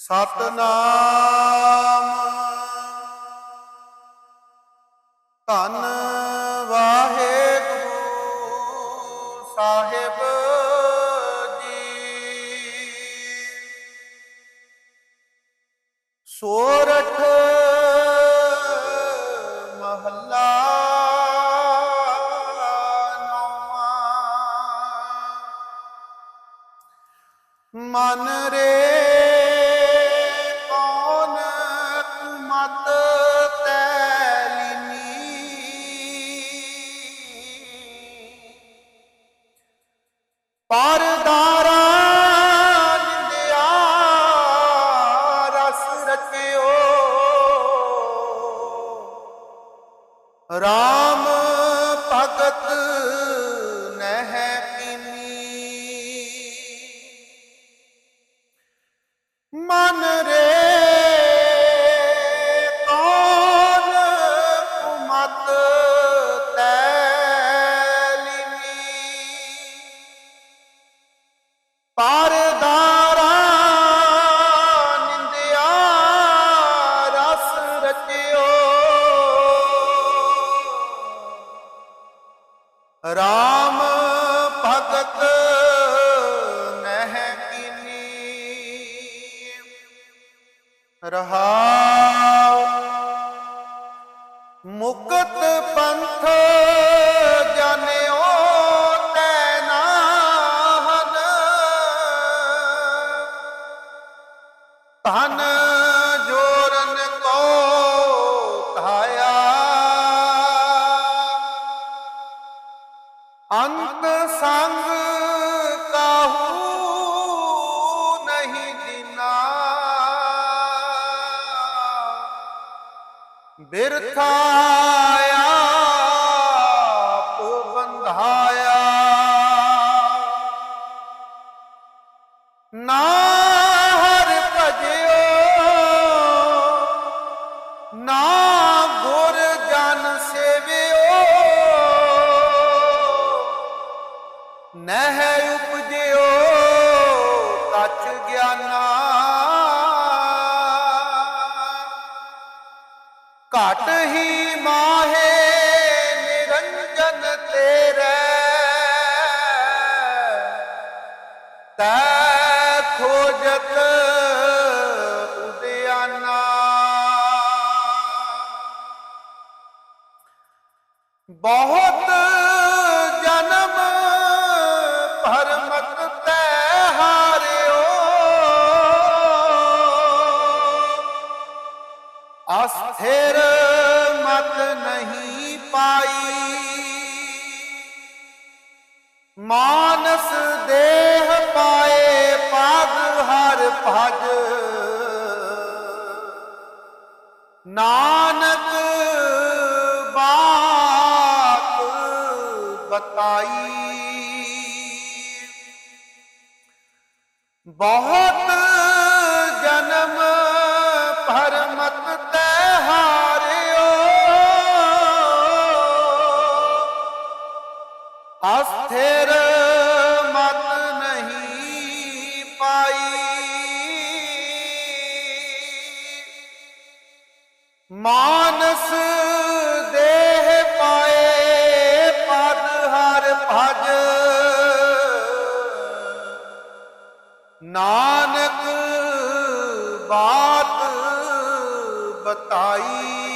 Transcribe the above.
ਸਤਨਾਮ। ਧੰਨ ਵਾਹਿਗੁਰੂ ਸਾਹਿਬ ਜੀ। ਸੋਰਠ ਮਹੱਲਾ ਨੌਵਾਂ। ਮਨ ਰੇ RAM ਭਗਤ ਨਹਿ ਕੀਨੀ ਮਨ ਰੇ ਕੌਣ ਕੁਮਤ ਤੈਲੀਨੀ ਪਰਦਾਰਾ RAM ਭਗਤ ਨਹਿ ਕੀਨੀ। ਰਹਾਉ ਮੁਕਤ ਪੰਥ ਜਾਣਿਓ ਤੈ ਨਾਹਨ ਧਨ ਅੰਤ ਸੰਗ ਕਾਹੂ ਨਹੀਂ ਦਿਨਾ ਬਿਰਥਾ ਨਹਿ ਉਪਜਿਓ ਤਚ ਗਿਆਨਾ। ਘਟ ਹੀ ਮਾਹੇ ਨਿਰੰਜਨ ਤੇਰੇ। ਤੈ ਖੋਜਤ ਉਦਿਆਨਾ। ਬਹੁਤ ਭਜ। ਨਾਨਕ ਬਾਤ ਬਤਾਈ। ਬਹੁਤ ਜਨਮ ਭਰਮਤ ਤੈ ਹਾਰਿਓ। ਅਸਥਿਰ ਮਾਨਸ ਦੇਹ ਪਾਏ ਪਦ ਹਰ ਭਜ। ਨਾਨਕ ਬਾਤ ਬਤਾਈ।